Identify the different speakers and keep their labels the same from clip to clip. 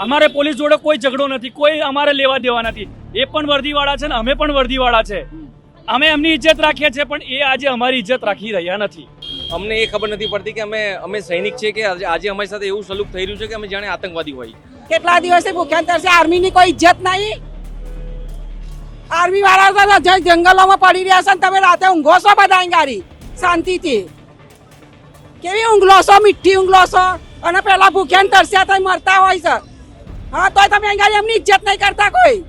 Speaker 1: અમારે પોલીસ જોડે કોઈ ઝઘડો નથી કોઈ અમારે લેવા દેવા નથી. એ પણ વર્દીવાળા છે ને અમે પણ વર્દીવાળા છે. અમે એમની ઇજ્જત રાખીએ છીએ પણ એ આજે અમારી ઇજ્જત રાખી રહ્યા નથી.
Speaker 2: અમને એ ખબર નથી પડતી કે અમે અમે સૈનિક છીએ કે આજે અમારી સાથે એવું સલુક થઈ રહ્યું છે કે અમે જાણે આતંકવાદી હોય.
Speaker 3: કેટલા દિવસથી ભૂખ્યા તરસે આર્મીની કોઈ ઇજ્જત નહીં? આર્મી વાળા તો જંગલોમાં પડી રહ્યા છે તમે રાતે ઊંઘો છો બધા અંગારી ગાડી શાંતિથી. કેવી ઊંઘલો છો મીઠી ઊંઘલો છો? અને પેલા ભૂખ્યાન તરસ્યા તો મરતા હોય છે. હા તોય તમે અહીંયા એમની ઇજ્જત નહીં કરતા કોઈ.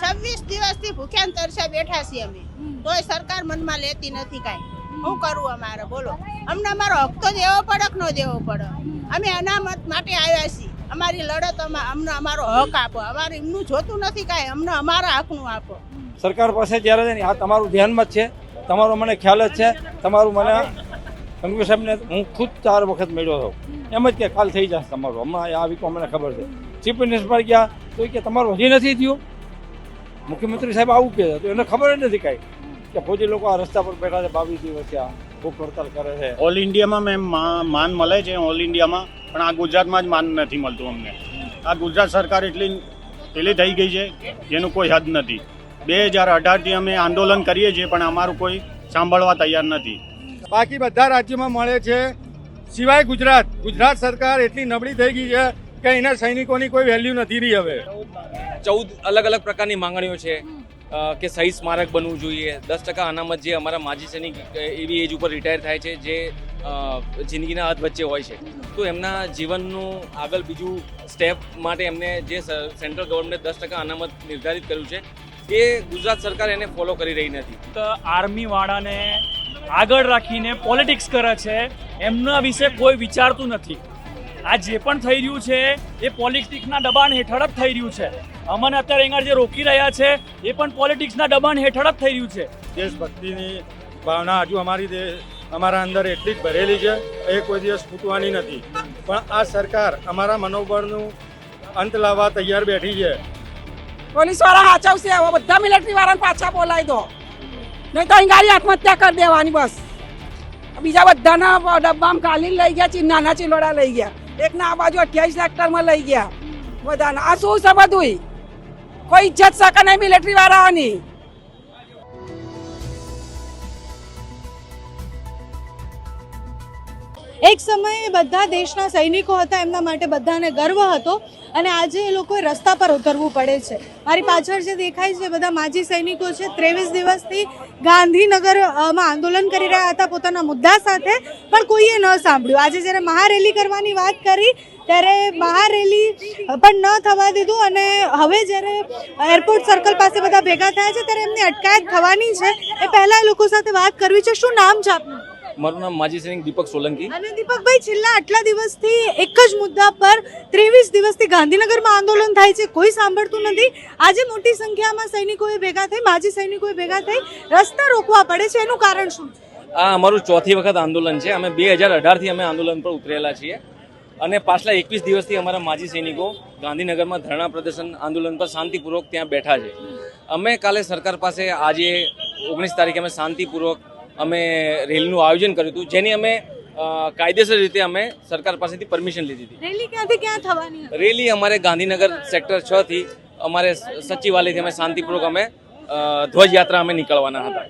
Speaker 4: છવ્વીસ દિવસથી ભૂખ્યા ને તરસ્યા બેઠા છીએ અમે. તોય સરકાર મનમાં લેતી નથી કાંઈ. શું કરવું અમારે? બોલો. અમને અમારો હક તો દેવો પડે કે ન દેવો પડે? અમે અનામત માટે આવ્યા છીએ. અમારી લડત અમા- અમને અમારો હક આપો. અમારે એમનું જોતું નથી કાંઈ. અમને અમારા હકનું આપો.
Speaker 5: સરકાર પાસે જ્યારે આ તમારું ધ્યાનમાં જ છે તમારો મને ખ્યાલ જ છે તમારું મને કંગવી સાહેબને હું ખુદ ચાર વખત મળ્યો હતો એમ જ કે કાલ થઈ જશે તમારું. હમણાં આ વીકો મને ખબર છે. ચીફ મિનિસ્ટર ગયા તો કે તમારું હજી નથી થયું. મુખ્યમંત્રી સાહેબ આવું કહે તો એને ખબર જ નથી કાંઈ. કે ફોજી લોકો આ રસ્તા પર બેઠા છે બાવીસ દિવસ ત્યાં ભૂખ હડતાલ કરે છે.
Speaker 6: ઓલ ઇન્ડિયામાં મેમ મા- માન મળે છે ઓલ ઇન્ડિયામાં પણ આ ગુજરાતમાં જ માન નથી મળતું અમને. આ ગુજરાત સરકાર એટલી પેલી થઈ ગઈ છે જેનું કોઈ હદ નથી. બે હજાર અઢારથી અમે આંદોલન કરીએ છીએ પણ અમારું કોઈ સાંભળવા તૈયાર નથી.
Speaker 7: બાકી બધા રાજ્યોમાં મળે છે. સિવાય ગુજરાત. ગુજરાત સરકાર એટલી નબળી થઈ ગઈ છે કે એના સૈનિકોની કોઈ વેલ્યુ નથી રહી હવે.
Speaker 2: ચૌદ અલગ અલગ પ્રકારની માંગણીઓ છે. કે સહી સ્મારક બનવું જોઈએ. દસ ટકા અનામત જે અમારા માજી સૈનિક એવી એજ ઉપર રિટાયર થાય છે જે જિંદગીના અધ વચ્ચે હોય છે. તો એમના જીવનનું આગળ બીજું સ્ટેપ માટે એમને જે સેન્ટ્રલ ગવર્મેન્ટે દસ ટકા અનામત નિર્ધારિત કર્યું છે એ ગુજરાત સરકાર એને ફોલો કરી રહી નથી.
Speaker 1: તો આર્મીવાળાને આગળ રાખીને પોલિટિક્સ કરે છે એમના વિશે કોઈ વિચારતું નથી. આ જે પણ થઈ રહ્યું છે એ પોલિટિક્સના દબાણ હેઠળ જ થઈ રહ્યું છે. અમને અત્યારે અહીંયા જે રોકી રહ્યા છે એ પણ પોલિટિક્સના દબાણ હેઠળ જ થઈ રહ્યું છે.
Speaker 7: દેશભક્તિની ભાવના હજુ અમારી દે અમારા અંદર એટલી જ ભરેલી છે એ કોઈ દિવસ ફૂટવાની નથી. પણ આ સરકાર અમારા મનોબળનું અંત લાવવા તૈયાર બેઠી છે.
Speaker 3: પોલીસવાળા હાચવશે હવે બધા મિલિટરી વાળાને પાછા બોલાવી દો. નહીં તો અહીં ગાડી આત્મહત્યા કરી દેવાની બસ. બીજા બધાના ડબ્બામાં કાલી લઈ ગયા છે નાના ચિલોડા લઈ ગયા. એકના આ બાજુ અઠ્યાવીસ સેક્ટરમાં લઈ ગયા. બધાના. આ શું છે બધું કોઈ ઇજ્જત શકે નહીં મિલિટરી વાળાની
Speaker 8: એક સમયે બધા દેશના સૈનિકો હતા, એમના માટે બધાને ગર્વ હતો અને આજે એ લોકોએ રસ્તા પર ઉતરવું પડે છે. મારી પાછળ જે દેખાય છે, બધા માજી સૈનિકો છે, ત્રેવીસ દિવસથી ગાંધીનગર અ, માં આંદોલન કરી રહ્યા હતા પોતાના મુદ્દા સાથે પણ કોઈએ ન સાંભળ્યું. આજે જ્યારે મહારેલી કરવાની વાત કરી ત્યારે મહારેલી પણ ન થવા દીધું અને હવે જ્યારે એરપોર્ટ સર્કલ પાસે બધા ભેગા થયા છે ત્યારે એમની અટકાયત થવાની છે. એ પહેલાં લોકો સાથે વાત કરવી છે. શું નામ છે આપનું?
Speaker 2: મારું નામ માજી સૈનિક દીપક સોલંકી.
Speaker 8: અને દીપકભાઈ છેલ્લા આટલા દિવસથી એક જ મુદ્દા પર ત્રેવીસ દિવસથી ગાંધીનગરમાં આંદોલન થાય છે કોઈ સાંભળતું નથી. આજે મોટી સંખ્યામાં સૈનિકોએ ભેગા થઈ માજી સૈનિકોએ ભેગા થઈ રસ્તા રોકવા પડે છે એનું કારણ શું
Speaker 2: આ અમારું ચોથી વખત આંદોલન છે. અમે બે હજાર અઢારથી અમે આંદોલન પર ઉતરેલા છીએ. અને પાછલા એકવીસ દિવસથી અમારા માજી સૈનિકો ગાંધીનગરમાં ધરણા પ્રદર્શન આંદોલન પર શાંતિપૂર્વક ત્યાં બેઠા છે. અમે કાલે સરકાર પાસે આજે ઓગણીસ તારીખે અમે શાંતિપૂર્વક અમે રેલીનું આયોજન કર્યું હતું જેની અમે કાયદેસર રીતે અમે સરકાર પાસેથી પરમિશન લીધી હતી.
Speaker 8: રેલી ક્યાંથી ક્યાં થવાની
Speaker 2: રેલી અમારે ગાંધીનગર સેક્ટર છ થી અમારે સચિવાલયથી અમે શાંતિપૂર્વક અમે ધ્વજયાત્રા અમે નીકળવાના હતા.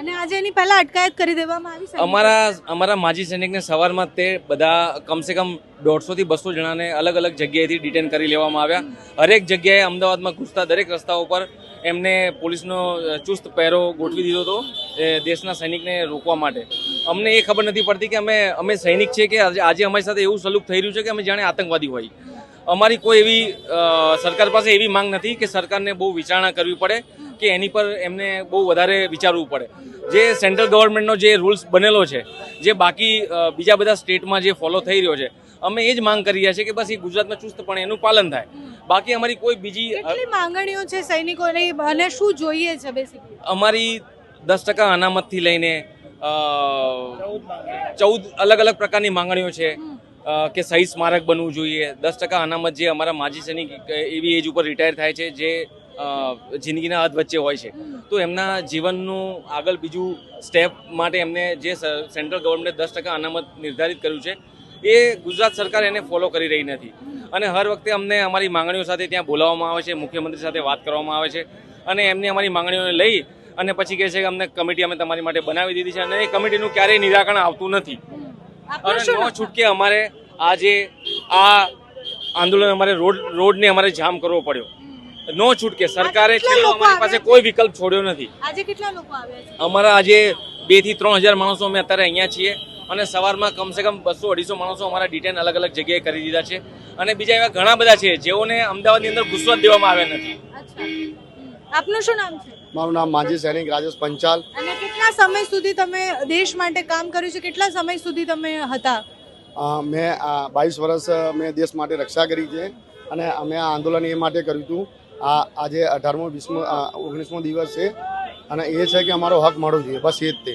Speaker 8: અને આજે એની પહેલા અટકાયત કરી દેવામાં આવી.
Speaker 2: અમારા અમારા માજી સૈનિકને સવારમાં તે બધા કમસે કમ દોઢસો થી બસો જણાને અલગ અલગ જગ્યાએથી ડિટેન કરી લેવામાં આવ્યા. હરેક જગ્યાએ અમદાવાદમાં ઘૂસતા દરેક રસ્તાઓ પર એમને પોલીસનો ચુસ્ત પહેરો ગોઠવી દીધો હતો દેશના સૈનિકને રોકવા માટે. અમને એ ખબર નથી પડતી કે અમે અમે સૈનિક છીએ કે આજે અમારી સાથે એવું સલુક થઈ રહ્યું છે કે અમે જાણે આતંકવાદી હોય. અમારી કોઈ એવી સરકાર પાસે એવી માંગ નથી કે સરકારને બહુ વિચારણા કરવી પડે, કે એની પર એમને બહુ વધારે વિચારવું પડે. જે સેન્ટ્રલ ગવર્મેન્ટનો જે રૂલ્સ બનેલો છે, જે બાકી બીજા બધા સ્ટેટમાં જે ફોલો થઈ રહ્યો છે અમે એ જ માંગ કરી રહ્યા છીએ કે બસ એ ગુજરાતમાં ચુસ્તપણે એનું પાલન થાય. બાકી અમારી કોઈ બીજી
Speaker 8: કેટલી માંગણીઓ છે સૈનિકોની અને શું જોઈએ છે બેસિકલી
Speaker 2: અમારી દસ ટકા અનામતથી લઈને ચૌદ અલગ અલગ પ્રકારની માંગણીઓ છે કે સહી સ્મારક બનવું જોઈએ. દસ ટકા અનામત જે અમારા માજી સૈનિક એવી એજ ઉપર રિટાયર થાય છે જે જિંદગીના અધ વચ્ચે હોય છે. તો એમના જીવનનું આગળ બીજું સ્ટેપ માટે એમને જે સેન્ટ્રલ ગવર્મેન્ટે દસ ટકા અનામત નિર્ધારિત કર્યું છે એ ગુજરાત સરકાર એને ફોલો કરી રહી નથી. અને હર વખતે અમને અમારી માંગણીઓ સાથે ત્યાં બોલાવવામાં આવે છે મુખ્યમંત્રી સાથે વાત કરવામાં આવે છે. અને એમની અમારી માંગણીઓને લઈ અને પછી કહે છે કે અમને કમિટી અમે તમારી માટે બનાવી દીધી છે અને એ કમિટીનું ક્યારેય નિરાકરણ આવતું નથી. અને નો છૂટકે અમારે આજે આ આંદોલન અમારે રોડ રોડને અમારે જામ કરવો પડ્યો. નો છૂટકે સરકારે અમારી પાસે કોઈ વિકલ્પ છોડ્યો નથી. અમારા આજે બેથી ત્રણ હજાર માણસો અમે અત્યારે અહીંયા છીએ. અને સવારમાં કમસે કમ બસો અઢીસો માણસો અમારા ડિટેન અલગ અલગ જગ્યાએ કરી દીધા છે. અને બીજા એવા ઘણા બધા છે જેઓને અમદાવાદની અંદર ઘૂસવા દેવામાં આવ્યા નથી.
Speaker 8: આપનું શું નામ છે?
Speaker 9: મારું નામ માજી સૈનિક રાજેશ પંચાલ.
Speaker 8: અને કેટલા સમય સુધી તમે દેશ માટે કામ કર્યું છે? કેટલા સમય સુધી તમે હતા?
Speaker 9: મેં બાવીસ વર્ષ મેં દેશ માટે રક્ષા કરી છે અને અમે આ આંદોલન એ માટે કર્યું હતું. આ આજે અઢારમો વીસમો ઓગણીસમો દિવસ છે અને એ છે કે અમારો હક મળવો જોઈએ. બસ એ જ તે.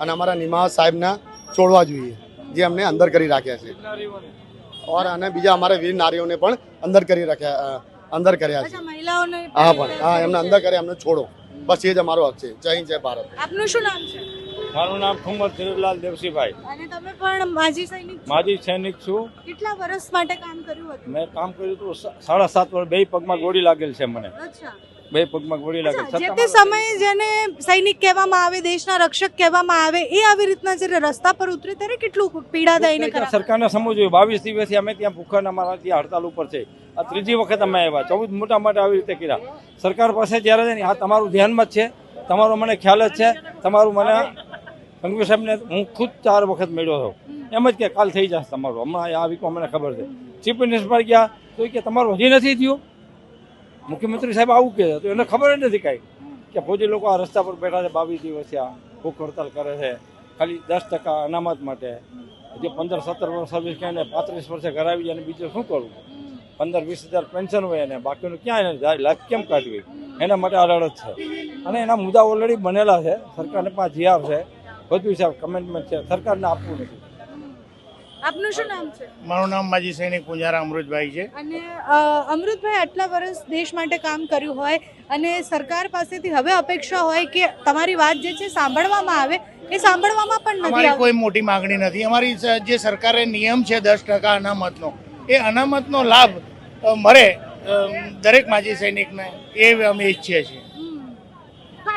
Speaker 9: અને અમારા નિમાસ સાહેબના છોડવા જોઈએ જે અમને અંદર કરી રાખ્યા છે. ઓર અને બીજા અમારે વીર નારીઓને પણ અંદર કરી રાખ્યા અંદર કર્યા છે. હા પણ હા એમને અંદર કરે એમને છોડો. બસ એ જ અમારો હક છે. જય હિન્દ જય ભારત.
Speaker 8: આપનું શું નામ છે?
Speaker 5: મારું નામ ઠુમર ધીરુલાલ દેવસીભાઈ.
Speaker 8: અને તમે પણ માજી સૈનિક છો?
Speaker 5: માજી સૈનિક છું.
Speaker 8: કેટલા વર્ષ માટે કામ કર્યું હતું?
Speaker 5: મેં કામ કર્યું હતું સાડા સાત વર્ષ બે પગમાં ગોળી લાગેલ છે મને.
Speaker 8: અચ્છા.
Speaker 5: બે પગમાં ગોળી
Speaker 8: લાગે. જે તે સમયે જેને સૈનિક કહેવામાં આવે દેશના રક્ષક કહેવામાં આવે એ આવી રીતના જ્યારે રસ્તા પર ઉતરે ત્યારે કેટલું પીડા ને
Speaker 5: ત્યાં
Speaker 8: ખરાબ
Speaker 5: સરકારને સમજવું જોઈએ. બાવીસ દિવસથી અમે ત્યાં ભૂખા અમારા ત્યાં હડતાલ ઉપર છે. આ ત્રીજી વખત અમે આવ્યા. ચૌદ મોટા માટે આવી રીતે કર્યા. સરકાર પાસે જ્યારે છે ને આ તમારું ધ્યાનમાં જ છે. તમારો મને ખ્યાલ જ છે. તમારું મને સંઘવી સાહેબને હું ખુદ ચાર વખત મળ્યો હતો. એમ જ કે કાલ થઈ જશે તમારું. હમણાં આ વીકમાં મને ખબર છે. ચીફ મિનિસ્ટર ગયા તો કે તમારું હજી નથી થયું? મુખ્યમંત્રી સાહેબ આવું કહે તો એને ખબર જ નથી કાંઈ કે ફોજી લોકો આ રસ્તા પર બેઠા છે, બાવીસ દિવસ આ ભૂખ હડતાલ કરે છે. ખાલી દસ ટકા અનામત માટે. જે પંદર, સત્તર વર્ષ સર્વિસ કહે ને પાંત્રીસ વર્ષે ઘર આવી જાય અને બીજું શું કરવું પંદર, વીસ હજાર પેન્શન હોય એને. બાકીનું ક્યાં એને લાઈફ કેમ કાઢવી? એના માટે આ છે. અને એના મુદ્દા ઓલરેડી બનેલા છે. સરકારને પાસે જીઆર છે બધું સાહેબ કમેન્ટમેન્ટ છે. સરકારને આપવું નથી.
Speaker 8: આપનું શું નામ છે?
Speaker 10: મારું નામ માજી સૈનિક પુંજારા અમૃતભાઈ છે.
Speaker 8: અને અમૃતભાઈ આટલા વર્ષ દેશ માટે કામ કર્યું હોય અને સરકાર પાસેથી હવે અપેક્ષા હોય કે તમારી વાત જે છે સાંભળવામાં આવે એ સાંભળવામાં પણ નથી
Speaker 10: કોઈ મોટી માગણી નથી. અમારી જે સરકારે નિયમ છે દસ ટકા અનામતનો એ અનામતનો લાભ મળે દરેક માજી સૈનિકને એ અમે ઈચ્છીએ છીએ.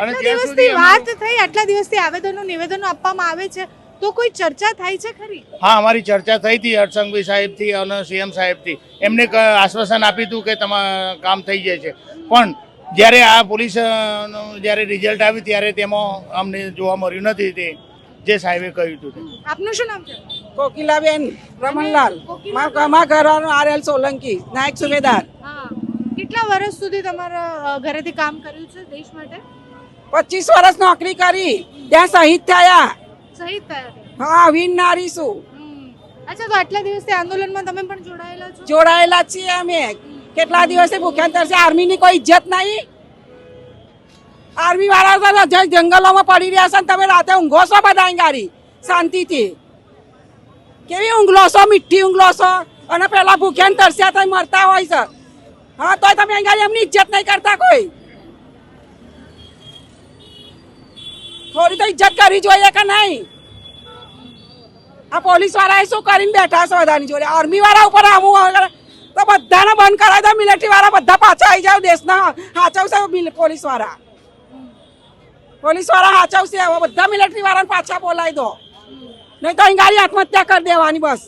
Speaker 10: અને
Speaker 8: દિવસથી વાત થઈ આટલા દિવસથી આવેદનો નિવેદનો આપવામાં આવે છે. તો કોઈ ચર્ચા થાય છે ખરી?
Speaker 10: હા અમારી ચર્ચા થઈ હતી હર્ષંઘવી સાહેબથી અને સીએમ સાહેબથી. એમને આશ્વાસન આપ્યું હતું કે તમારું કામ થઈ જાય છે. પણ જ્યારે આ પોલીસ જ્યારે રિઝલ્ટ આવ્યું ત્યારે તેમાં અમને જોવા મળ્યું નથી તે જે સાહેબે કહ્યું હતું
Speaker 8: આપનું શું નામ છે?
Speaker 3: કોકિલાબેન રમણલાલ. મારા ઘરવાનો આરએલ સોલંકી નાયક સુબેદાર.
Speaker 8: હા. કેટલા વર્ષ સુધી તમારા ઘરેથી કામ કર્યું છે દેશ માટે?
Speaker 3: પચીસ વર્ષ નોકરી કરી ત્યાં શહીદ થયા.
Speaker 8: છે.
Speaker 3: હા વિનનારી નારી છું
Speaker 8: અચ્છા તો આટલા દિવસથી આંદોલનમાં તમે પણ જોડાયેલા છો?
Speaker 3: જોડાયેલા છીએ અમે. કેટલા દિવસે ભૂખ્યા તરસે આર્મીની કોઈ ઇજ્જત નહીં. આર્મી વાળા તો જંગલોમાં પડી રહ્યા છે તમે રાતે ઊંઘો છો બધા અંગારી ગાડી શાંતિથી. કેવી ઊંઘલો છો? મીઠી ઊંઘલો છો? અને પેલા ભૂખ્યા તરસ્યા તો મરતા હોય છે. હા તોય તમે અહીં એમની ઇજ્જત નહીં કરતા કોઈ. થોડી તો ઇજ્જત કરવી જોઈએ કે નહીં? આ પોલીસ વાળાએ શું કરીને બેઠા છે બધાની જોડે? આર્મી વાળા ઉપર આવું તો બધાને બંધ કરાવી દો મિલિટરી વાળા બધા પાછા આવી જાવ દેશના હાચવશે પોલીસવાળા. પોલીસવાળા હાચવશે હવે બધા મિલિટરી વાળાને પાછા બોલાવી દો. નહીં તો અહીં ગાડી આત્મહત્યા કરી દેવાની બસ.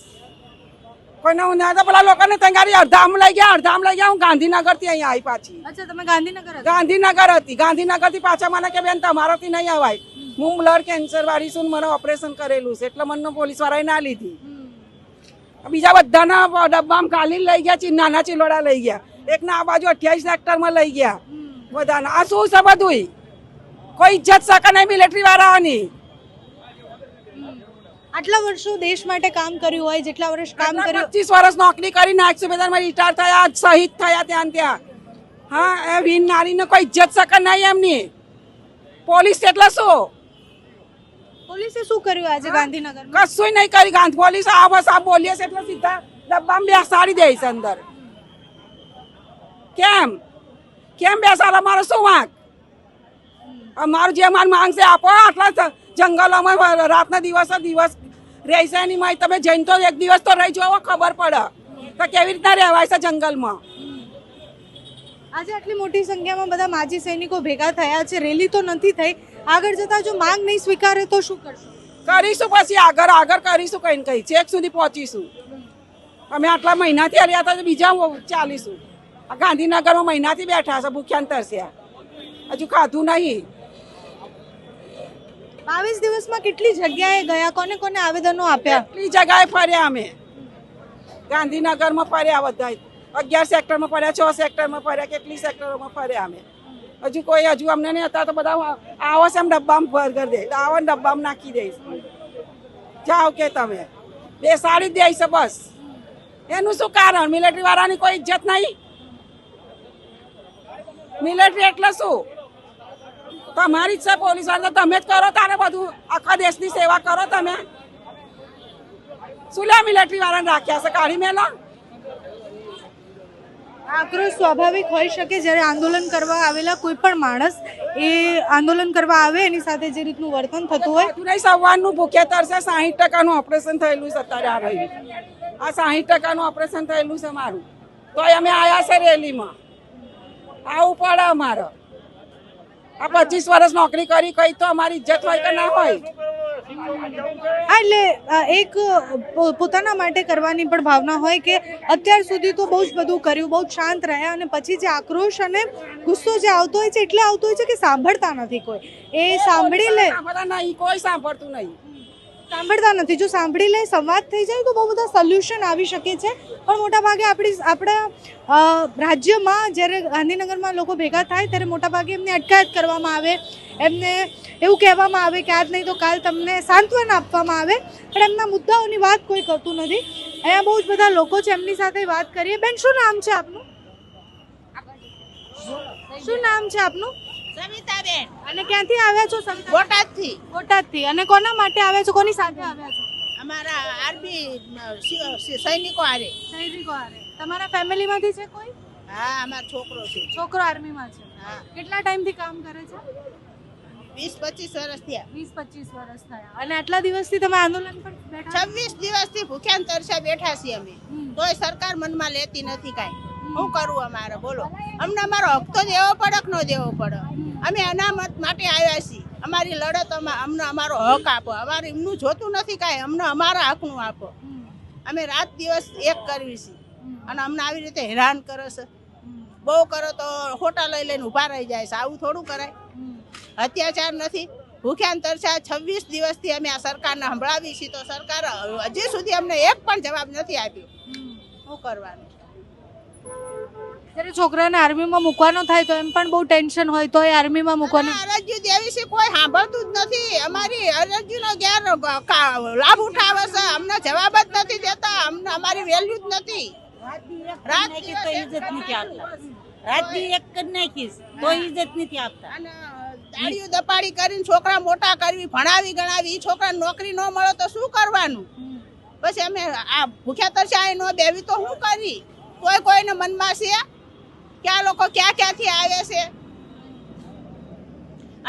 Speaker 3: કોઈને હું ના પેલા લોકોને ત્યાં ગાડી અડધામ લઈ ગયા અડધામ લઈ ગયા હું ગાંધીનગરથી અહીંયા આવી પાછી.
Speaker 8: અચ્છા તમે ગાંધીનગર
Speaker 3: ગાંધીનગર હતી. ગાંધીનગરથી પાછા મને કે બેન તમારાથી નહીં અવાય. હું બ્લડ કેન્સર વાળી છું મને ઓપરેશન કરેલું છે એટલે મને પોલીસ વાળાએ ના લીધી. બીજા બધાના ડબ્બામાં કાલી લઈ ગયા ચી નાના ચિલોડા લઈ ગયા. એકના આ બાજુ અઠ્યાવીસ હેક્ટરમાં લઈ ગયા. બધાના. આ શું છે બધું કોઈ ઇજ્જત શકે નહીં મિલિટરી વાળાની
Speaker 8: આટલા વર્ષો દેશ માટે કામ કર્યું હોય જેટલા વર્ષ કામ કર્યું
Speaker 3: પચીસ વર્ષ નોકરી કરી નાખશું સુબેદારમાં રિટાયર થયા શહીદ થયા ત્યાં ત્યાં. હા એ વીર નારીને કોઈ ઇજ્જત શકે નહીં એમની. પોલીસ એટલે શું?
Speaker 8: પોલીસે શું કર્યું આજે ગાંધીનગર
Speaker 3: કશું નહીં કરી ગાંધી પોલીસ આ બસ આ બોલીએ છે એટલે સીધા ડબ્બામાં બેસાડી દે છે અંદર. કેમ? કેમ બેસાડ? અમારો શું વાંક? અમારું જે મારી માંગ છે આપો. આટલા જંગલોમાં રાતના દિવસે દિવસ રહેશે નહીં. માય તમે જઈને તો એક દિવસ તો રહી જોવો ખબર પડે. તો કેવી રીતના રહેવાય છે જંગલમાં?
Speaker 8: આજે આટલી મોટી સંખ્યામાં બધા માજી સૈનિકો ભેગા થયા છે. રેલી તો નથી થઈ આગળ જતા જો માંગ નહીં સ્વીકારે તો શું કરશો?
Speaker 3: કરીશું પછી આગળ આગળ કરીશું કઈ કઈ ચેક સુધી પહોંચીશું. અમે આટલા મહિનાથી હર્યા હતા બીજા ચાલીશું. આ ગાંધીનગરમાં મહિનાથી બેઠા છે ભૂખ્યાન તરસ્યા. હજુ ખાધું નહીં.
Speaker 8: બાવીસ દિવસમાં કેટલી જગ્યાએ ગયા? કોને કોને આવેદનો આપ્યા?
Speaker 3: કેટલી જગાએ ફર્યા અમે? ગાંધીનગરમાં ફર્યા બધા. અગિયાર સેક્ટરમાં ફર્યા છ સેક્ટરમાં ફર્યા કેટલી સેક્ટરોમાં ફર્યા અમે? હજુ કોઈ હજુ અમને નહીં હતા તો બધા આવો છે એમ ડબ્બામાં ભર કરી દે. આવો ને ડબ્બામાં નાખી દઈશ. જાઓ કે તમે. બેસાડી જ છે બસ. એનું શું કારણ? મિલિટરી વાળાની કોઈ ઇજ્જત નહીં? મિલિટરી એટલે શું? તમારી જ છે પોલીસવાળા. તમે જ કરો તારે બધું. આખા દેશની સેવા કરો તમે. શું લે મિલિટરી વાળાને રાખ્યા છે? કાઢી મેલા?
Speaker 8: આક્રોશ સ્વાભાવિક હોઈ શકે જ્યારે આંદોલન કરવા આવેલા કોઈ પણ માણસ એ આંદોલન કરવા આવે, એની સાથે જે રીતનું વર્તન થતું હોય.
Speaker 3: નહીં સવારનું ભૂખ્યા તરસે સાહીઠ ટકાનું ઓપરેશન થયેલું છે અત્યારે આ રહ્યું. આ સાહીઠ ટકાનું ઓપરેશન થયેલું છે મારું. તો અમે આયા છે રેલીમાં. આવું પડે અમારે. આ પચીસ વર્ષ નોકરી કરી કઈ તો અમારી ઇજ્જત હોય કે ના હોય?
Speaker 8: હા, એટલે એક પોતાના માટે કરવાની પણ ભાવના હોય કે અત્યાર સુધી તો બહુ જ બધું કર્યું, બહુ શાંત રહ્યા અને પછી જે આક્રોશ અને ગુસ્સો જે આવતો હોય છે, એટલે આવતો હોય છે કે સાંભળતા નથી કોઈ. એ સાંભળી લે
Speaker 3: કોઈ સાંભળતું નહીં.
Speaker 8: સાંભળતા નથી. જો સાંભળી લે સંવાદ થઈ જાય તો બહુ બધા સોલ્યુશન આવી શકે છે. પણ મોટાભાગે આપણી આપણા રાજ્યમાં જ્યારે ગાંધીનગરમાં લોકો ભેગા થાય ત્યારે મોટાભાગે એમની અટકાયત કરવામાં આવે. એમને એવું કહેવામાં આવે કે આજ નહીં તો કાલ તમને સાંત્વન આપવામાં આવે. પણ એમના મુદ્દાઓની વાત કોઈ કરતું નથી. અહીંયા બહુ જ બધા લોકો છે. એમની સાથે વાત કરીએ. બેન, શું નામ છે આપનું? શું નામ છે આપનું?
Speaker 4: સવિતાબેન.
Speaker 8: અને ક્યાંથી આવ્યા છો સવિતા
Speaker 4: બોટાદથી.
Speaker 8: બોટાદથી. અને કોના માટે આવ્યા છો? કોની સાથે આવ્યા છો?
Speaker 4: અમારા આર્મી સૈનિકો હારે.
Speaker 8: સૈનિકો હારે. તમારા ફેમિલીમાંથી છે કોઈ?
Speaker 4: હા અમારો છોકરો છે.
Speaker 8: છોકરો આર્મીમાં છે.
Speaker 4: હા.
Speaker 8: કેટલા ટાઈમથી કામ કરે છે?
Speaker 4: વીસ પચીસ વર્ષ થયા.
Speaker 8: વીસ પચીસ વર્ષ થયા. અને આટલા દિવસથી તમે આંદોલન પર બેઠા
Speaker 4: છવ્વીસ દિવસથી ભૂખ્યા ને તરસ્યા બેઠા છીએ અમે. તોય સરકાર મનમાં લેતી નથી કાંઈ. શું કરવું અમારે? બોલો. અમને અમારો હક તો દેવો પડે કે ન દેવો પડે? અમે અનામત માટે આવ્યા છીએ. અમારી લડત અમા- અમને અમારો હક આપો. અમારે એમનું જોતું નથી કાંઈ. અમને અમારા હકનું આપો. અમે રાત દિવસ એક કરવી છીએ. અને અમને આવી રીતે હેરાન કરે છે. બહુ કરો તો ખોટા લઈ લઈને ઊભા રહી જાય છે. આવું થોડું કરાય. અત્યાચાર નથી. ભૂખ્યાન ને છવ્વીસ દિવસથી અમે આ સરકારને સંભળાવી છીએ. તો સરકાર હજી સુધી અમને એક પણ જવાબ નથી આપ્યો. શું કરવાનું?
Speaker 8: જ્યારે છોકરાને આર્મીમાં મૂકવાનો થાય તો એમ પણ બહુ ટેન્શન હોય તો એ આર્મીમાં મૂકવાનો.
Speaker 4: અરજી જે દેવી છે કોઈ સાંભળતું જ નથી. અમારી અરજીનો ગેર લાભ ઉઠાવે છે? અમને જવાબ જ નથી દેતા. અમને અમારી વેલ્યુ જ નથી. રાત દિવસ એક
Speaker 11: રાજ્ય એક કરી નાખીશ તો ઇજ્જત નથી આપતા.
Speaker 4: અને દપાડી કરીને છોકરા મોટા કરવી ભણાવી ગણાવી ઈ છોકરાને નોકરી ન મળે તો શું કરવાનું? પછી અમે આ ભૂખ્યા તરસ્યા ન બેવી તો શું કરી? કોઈ કોઈને મનમાં છે કે આ લોકો ક્યાં ક્યાંથી આવે છે?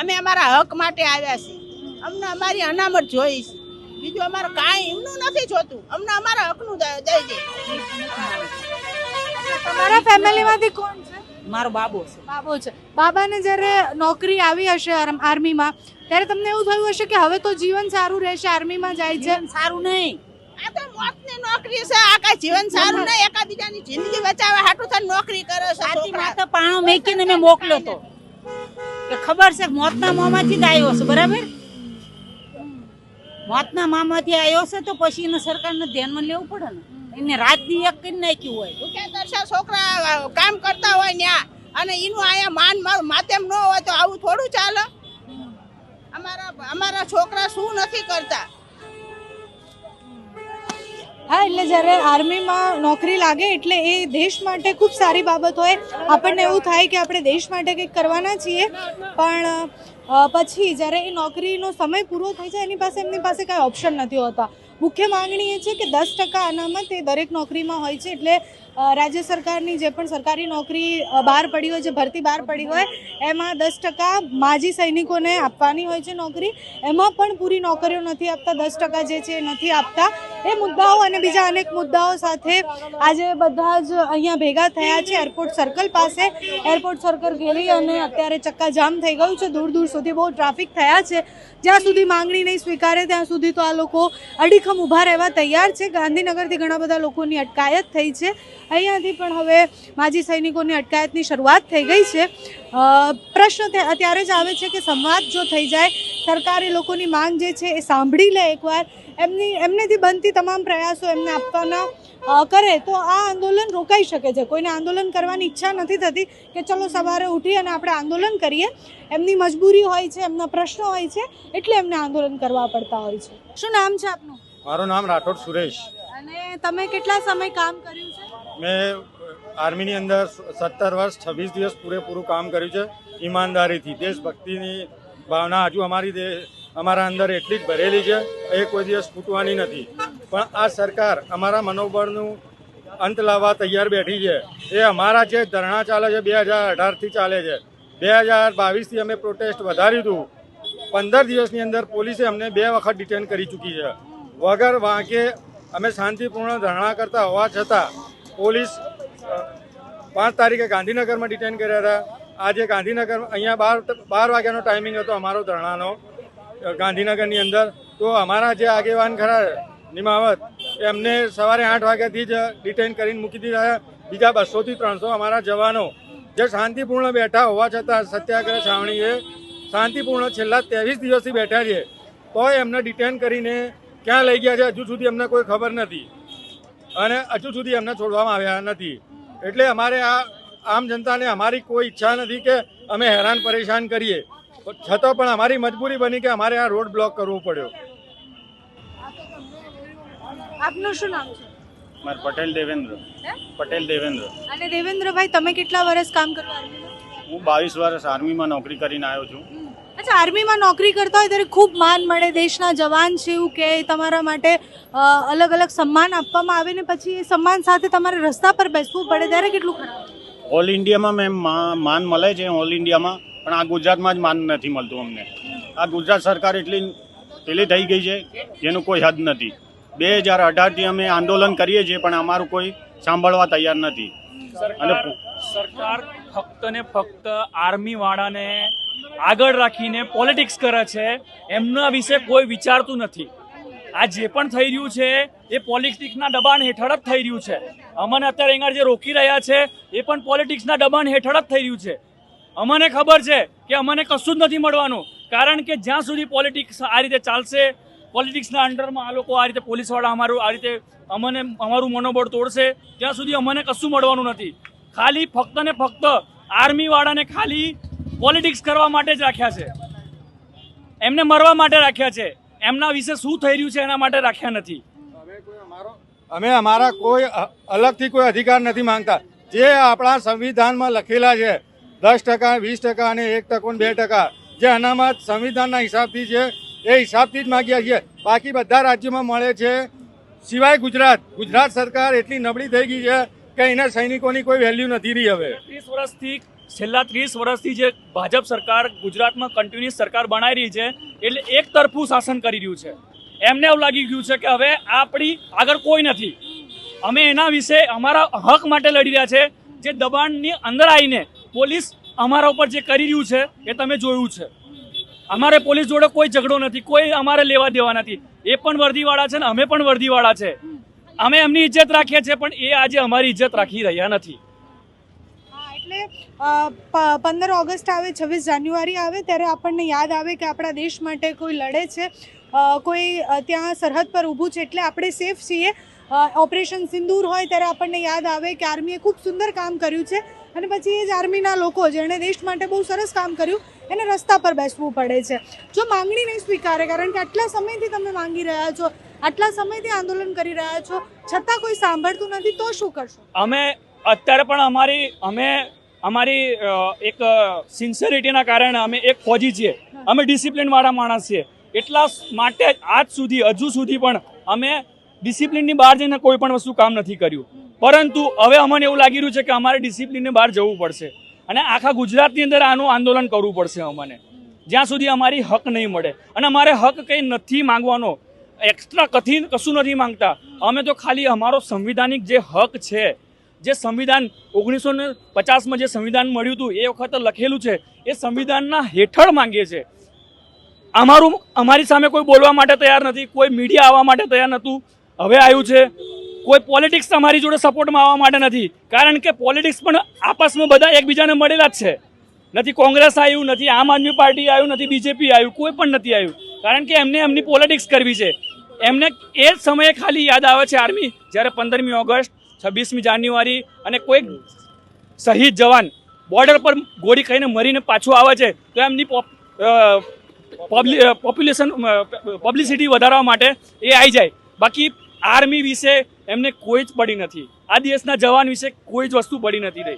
Speaker 4: અમે અમારા હક માટે આવ્યા છીએ અમને અમારી અનામત જોઈ છે. બીજું અમારે કાંઈ એમનું નથી જોતું. અમને અમારા હકનું દઈ દે.
Speaker 8: તમારા ફેમિલીમાંથી કોણ છે?
Speaker 11: મારો બાબો છે.
Speaker 8: બાબો છે. બાબાને જ્યારે નોકરી આવી હશે આર્મ- આર્મીમાં ત્યારે તમને એવું થયું હશે કે હવે તો જીવન સારું રહેશે આર્મીમાં જાય છે?
Speaker 11: સારું નહીં.
Speaker 4: આ નોકરી છે આ કાંઈ જીવન સારું નહીં એકાબીજાની જિંદગી બચાવે હાટું થઈને નોકરી કરે છે
Speaker 11: સાચી. માથે પાણો મેકીને મેં મોકલ્યો તો. કે ખબર છે મોતના મોંમાંથી જ આવ્યો છે બરાબર? મોતના મામાંથી આવ્યો છે તો પછી એને સરકારને ધ્યાનમાં લેવું પડે ને. એને રાત દી એક કરી નાખ્યું હોય.
Speaker 4: તરસ્યા છોકરા કામ કરતા હોય ત્યાં અને એનું અહીંયા માન મારું માધ્યમ ન હોય તો આવું થોડું ચાલે? અમારા અમારા છોકરા શું નથી કરતા?
Speaker 8: હા, એટલે જ્યારે આર્મીમાં નોકરી લાગે એટલે એ દેશ માટે ખૂબ સારી બાબત હોય. આપણને એવું થાય કે આપણે દેશ માટે કંઈક કરવાના છીએ, પણ પછી જ્યારે એ નોકરીનો સમય પૂરો થઈ જાય, એની પાસે એમની પાસે કાંઈ ઓપ્શન નથી હોતા. મુખ્ય માંગણી એ છે કે દસ ટકા અનામત એ દરેક નોકરીમાં હોય છે એટલે રાજ્ય સરકારની જે પણ સરકારી નોકરી બહાર પડી હોય, જે ભરતી બહાર પડી હોય, એમાં દસ ટકા માજી સૈનિકોને આપવાની હોય છે નોકરી. એમાં પણ પૂરી નોકરીઓ નથી આપતા, દસ ટકા જે છે એ નથી આપતા. એ મુદ્દાઓ અને બીજા અનેક મુદ્દાઓ સાથે આજે બધા જ અહીંયા ભેગા થયા છે. એરપોર્ટ સર્કલ પાસે, એરપોર્ટ સર્કલ ગેલી અને અત્યારે ચક્કાજામ થઈ ગયું છે. દૂર દૂર સુધી બહુ ટ્રાફિક થયા છે. જ્યાં સુધી માંગણી નહીં સ્વીકારે, ત્યાં સુધી તો આ લોકો અડીખમ ઊભા રહેવા તૈયાર છે. ગાંધીનગરથી ઘણા બધા લોકોની અટકાયત થઈ છે. અહીંયાથી પણ હવે માજી સૈનિકોની અટકાયતની શરૂઆત થઈ ગઈ છે. પ્રશ્ન અત્યારે જ આવે છે કે સંવાદ જો થઈ જાય, સરકાર લોકોની માંગ જે છે એ સાંભળી લે એકવાર. એમની, એમનેથી બનતી તમામ પ્રયાસો એમને આપવાના કરે તો આ આંદોલન રોકાઈ શકે છે. કોઈને આંદોલન કરવાની ઈચ્છા નથી થતી કે ચલો સવારે ઉઠી અને આપણે આંદોલન કરીએ. એમની મજબૂરી હોય છે એમના પ્રશ્નો હોય છે એટલે એમને આંદોલન કરવા પડતા હોય છે. શું નામ છે આપનું?
Speaker 7: મારું નામ રાઠોડ સુરેશ.
Speaker 8: અને તમે કેટલા સમય કામ કર્યું છે?
Speaker 7: મેં આર્મીની અંદર સત્તર વર્ષ છવ્વીસ દિવસ પૂરેપૂરું કામ કર્યું છે ઈમાનદારીથી. દેશભક્તિની ભાવના હજુ અમારી અમારા અંદર એટલી જ ભરેલી છે એ કોઈ દિવસ ફૂટવાની નથી. પણ આ સરકાર અમારા મનોબળનું અંત લાવવા તૈયાર બેઠી છે. એ અમારા જે ધરણા ચાલે છે, બે હજાર અઢારથી ચાલે છે. બે હજાર બાવીસથી અમે પ્રોટેસ્ટ વધાર્યું હતું. પંદર દિવસની અંદર પોલીસે અમને બે વખત ડિટેન કરી ચૂકી છે. વગર વાંકે અમે શાંતિપૂર્ણ ધરણા કરતા હોવા છતાં પોલીસ પાંચ તારીખે ગાંધીનગરમાં ડિટેન કર્યા હતા. આજે ગાંધીનગર અહીંયા બાર બાર વાગ્યાનો ટાઈમિંગ હતો અમારો ધરણાનો ગાંધીનગરની અંદર. તો અમારા જે આગેવાન ખરા નિમાવત એમને સવારે આઠ વાગ્યાથી જ ડિટેન કરીને મૂકી દીધા બીજા બસોથી ત્રણસો અમારા જવાનો. જે શાંતિપૂર્ણ બેઠા હોવા છતાં સત્યાગ્રહ છાવણીએ શાંતિપૂર્ણ છેલ્લા ત્રેવીસ દિવસથી બેઠા છે. તો એમને ડિટેન કરીને ક્યાં લઈ ગયા છે હજુ સુધી અમને કોઈ ખબર નથી. અને હજુ સુધી અમને છોડવામાં આવ્યા નથી. એટલે અમારે આ આમ જનતાને અમારી કોઈ ઈચ્છા નથી કે અમે હેરાન પરેશાન કરીએ. છતાં પણ અમારી મજબૂરી બની કે અમારે આ રોડ બ્લોક કરવો પડ્યો.
Speaker 8: આપનું શું નામ છે?
Speaker 6: મારે પટેલ દેવેન્દ્ર. પટેલ દેવેન્દ્ર.
Speaker 8: અને દેવેન્દ્રભાઈ તમે કેટલા વર્ષ કામ કરો
Speaker 6: હું બાવીસ વર્ષ આર્મીમાં નોકરી કરીને આવ્યો છું.
Speaker 8: અચ્છા આર્મીમાં નોકરી કરતા હોય ત્યારે ખૂબ માન મળે. દેશના જવાન છે એવું કે તમારા માટે અલગ અલગ સન્માન આપવામાં આવે ને પછી એ સન્માન સાથે તમારે રસ્તા પર બેસવું પડે ત્યારે કેટલું ખરાબ
Speaker 6: ઓલ ઇન્ડિયામાં મેમ મા- માન મળે છે ઓલ ઇન્ડિયામાં પણ આ ગુજરાતમાં જ માન નથી મળતું અમને. આ ગુજરાત સરકાર એટલી પેલી થઈ ગઈ છે જેનું કોઈ હદ નથી. બે હજાર અઢારથી અમે આંદોલન કરીએ છીએ, પણ અમારું કોઈ સાંભળવા તૈયાર નથી. અને
Speaker 1: સરકાર ફક્ત ને ફક્ત આર્મી વાળાને આગળ રાખીને પોલિટિક્સ કરે છે, એમના વિશે કોઈ વિચારતું નથી. આ જે પણ થઈ રહ્યું છે, એ પોલિટિક્સના દબાણ હેઠળ જ થઈ રહ્યું છે. અમને અત્યારે અહીંયા જે રોકી રહ્યા છે, એ પણ પોલિટિક્સના દબાણ હેઠળ જ થઈ રહ્યું છે. અમને ખબર છે કે અમને કશું જ નથી મળવાનું, કારણ કે જ્યાં સુધી પોલિટિક્સ આ રીતે ચાલશે પોલિટિક્સના અંડરમાં આ લોકો આ રીતે પોલીસવાળા અમારું આ રીતે અમને અમારું મનોબળ તોડશે, ત્યાં સુધી અમને કશું મળવાનું નથી. ખાલી ફક્ત ને ફક્ત આર્મીવાળાને ખાલી પોલિટિક્સ કરવા માટે જ રાખ્યા છે. એમને મરવા માટે રાખ્યા છે. એમના વિશે શું થઈ રહ્યું છે એના માટે રાખ્યા નથી.
Speaker 7: અમે અમારા કોઈ અલગથી કોઈ અધિકાર નથી માંગતા. જે આપણા સંવિધાનમાં લખેલા છે, દસ ટકા, વીસ ટકા અને એક ટકો બે ટકા, જે અનામત સંવિધાનના હિસાબથી છે એ હિસાબથી જ માગ્યા છીએ. બાકી બધા રાજ્યોમાં મળે છે. સિવાય ગુજરાત. ગુજરાત સરકાર એટલી નબળી થઈ ગઈ છે કે એના સૈનિકોની કોઈ વેલ્યુ નથી રહી હવે.
Speaker 1: ત્રીસ વર્ષથી, છેલ્લા ત્રીસ વર્ષથી જે ભાજપ સરકાર ગુજરાતમાં કન્ટિન્યુઅસ સરકાર બનાવી રહી છે, એટલે એક તરફું શાસન કરી રહ્યું છે. એમને એવું લાગી ગયું છે કે હવે આપણી આગળ કોઈ નથી. અમે એના વિશે અમારા હક માટે લડી રહ્યા છે. જે દબાણની અંદર આવીને પોલીસ અમારા ઉપર જે કરી રહ્યું છે, એ તમે જોયું છે. અમારે પોલીસ જોડે કોઈ ઝઘડો નથી, કોઈ અમારે લેવા દેવા નથી. એ પણ વર્દીવાળા છે ને અમે પણ વર્દીવાળા છે. અમે એમની ઇજ્જત રાખીએ છીએ, પણ એ આજે અમારી ઇજ્જત રાખી રહ્યા નથી.
Speaker 8: એટલે પંદર ઓગસ્ટ આવે, છવ્વીસ જાન્યુઆરી આવે, ત્યારે આપણને યાદ આવે કે આપણા દેશ માટે કોઈ લડે છે. કોઈ ત્યાં સરહદ પર ઊભું છે એટલે આપણે સેફ છીએ. ઓપરેશન સિંદૂર હોય ત્યારે આપણને યાદ આવે કે આર્મીએ ખૂબ સુંદર કામ કર્યું છે. અને પછી એ જ આર્મીના લોકો જેણે દેશ માટે બહુ સરસ કામ કર્યું એને રસ્તા પર બેસવું પડે છે. જો માંગણી નહીં સ્વીકારે કારણ કે આટલા સમયથી તમે માંગી રહ્યા છો આટલા સમયથી આંદોલન કરી રહ્યા છો છતાં કોઈ સાંભળતું નથી તો શું કરશો?
Speaker 1: અમે અત્યારે પણ અમારી અમે અમારી એક સિન્સિયરિટીના કારણે અમે એક ફોજી છીએ. અમે ડિસિપ્લિનવાળા માણસ છીએ. એટલા માટે આજ સુધી હજુ સુધી પણ અમે ડિસિપ્લિનની બહાર જઈને કોઈ પણ વસ્તુ કામ નથી કર્યું. પરંતુ હવે અમને એવું લાગી રહ્યું છે કે અમારે ડિસિપ્લિનની બહાર જવું પડશે. અને આખા ગુજરાતની અંદર આનું આંદોલન કરવું પડશે અમને. જ્યાં સુધી અમારી હક નહીં મળે. અને અમારે હક કંઈ નથી માંગવાનો. એક્સ્ટ્રા કથિન કશું નથી માંગતા. અમે તો ખાલી અમારો સંવિધાનિક જે હક છે, જે સંવિધાન ઓગણીસો ને પચાસમાં જે સંવિધાન મળ્યું હતું, એ વખતે લખેલું છે, એ સંવિધાનના હેઠળ માંગીએ છે અમારું, અમારી સામે કોઈ બોલવા માટે તૈયાર નથી, કોઈ મીડિયા આવવા માટે તૈયાર નહોતું. હવે આવ્યું છે. કોઈ પોલિટિક્સ અમારી જોડે સપોર્ટમાં આવવા માટે નથી. કારણ કે પોલિટિક્સ પણ આપસમાં બધા એકબીજાને મળેલા જ છે. નથી કોંગ્રેસ આવ્યું, નથી આમ આદમી પાર્ટી આવ્યું, નથી બીજેપી આવ્યું, કોઈ પણ નથી આવ્યું. કારણ કે એમને એમની પોલિટિક્સ કરવી છે. એમને એ જ સમયે ખાલી યાદ આવે છે આર્મી જ્યારે પંદરમી ઓગસ્ટ, છવ્વીસમી જાન્યુઆરી અને કોઈ શહીદ જવાન બોર્ડર પર ગોળી ખાઈને મરીને પાછું આવે છે, તો એમની પોપ્યુલેશન પબ્લિસિટી વધારવા માટે એ આવી જાય. બાકી આર્મી વિશે એમને કોઈ જ પડી નથી. આ દેશના જવાન વિશે કોઈ જ વસ્તુ પડી નથી રહી.